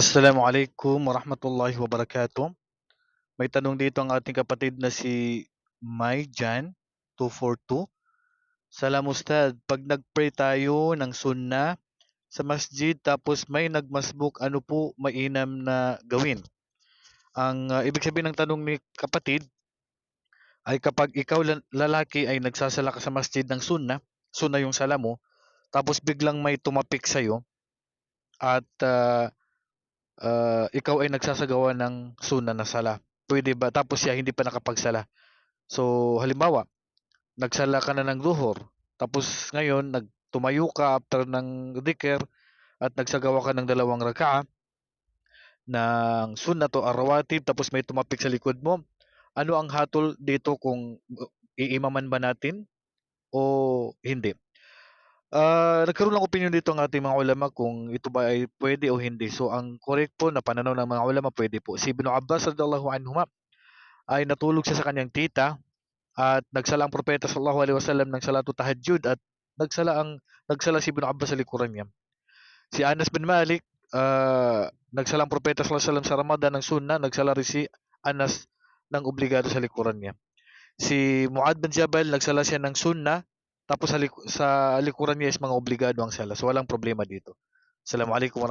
Assalamualaikum warahmatullahi wabarakatuh. May tanong dito ang ating kapatid na si Mayjan 242. Salam Ustad, pag nag-pray tayo ng sunnah sa masjid tapos may nagmasbuk, ano po mainam na gawin? Ang uh, ibig sabihin ng tanong ni kapatid ay kapag ikaw lalaki ay nagsasala ka sa masjid ng sunnah, sunnah yung sala mo, tapos biglang may tumapik sa'yo at uh, uh, ikaw ay nagsasagawa ng sunnah na sala. Pwede ba? Tapos siya hindi pa nakapagsala. So, halimbawa, nagsala ka na ng duhur, tapos ngayon, nagtumayo ka after ng dhikr at nagsagawa ka ng dalawang raka'a ng sunnah to arawatib, tapos may tumapik sa likod mo. Ano ang hatol dito kung iimaman ba natin o hindi? Uh, nagkaroon ng opinion dito ang ating mga ulama kung ito ba ay pwede o hindi. So ang correct po na pananaw ng mga ulama pwede po. Si Ibn Abbas radhiyallahu anhuma ay natulog siya sa kanyang tita at nagsala ang propeta sallallahu alaihi wasallam ng salatu tahajjud at nagsala ang nagsala si Ibn Abbas sa likuran niya. Si Anas bin Malik uh, nagsala ang propeta sallallahu alaihi wasallam sa Ramadan ng sunnah, nagsala rin si Anas ng obligado sa likuran niya. Si Muad bin Jabal nagsala siya ng sunnah tapos sa, lik- sa likuran niya is mga obligado ang sala. So walang problema dito. Assalamualaikum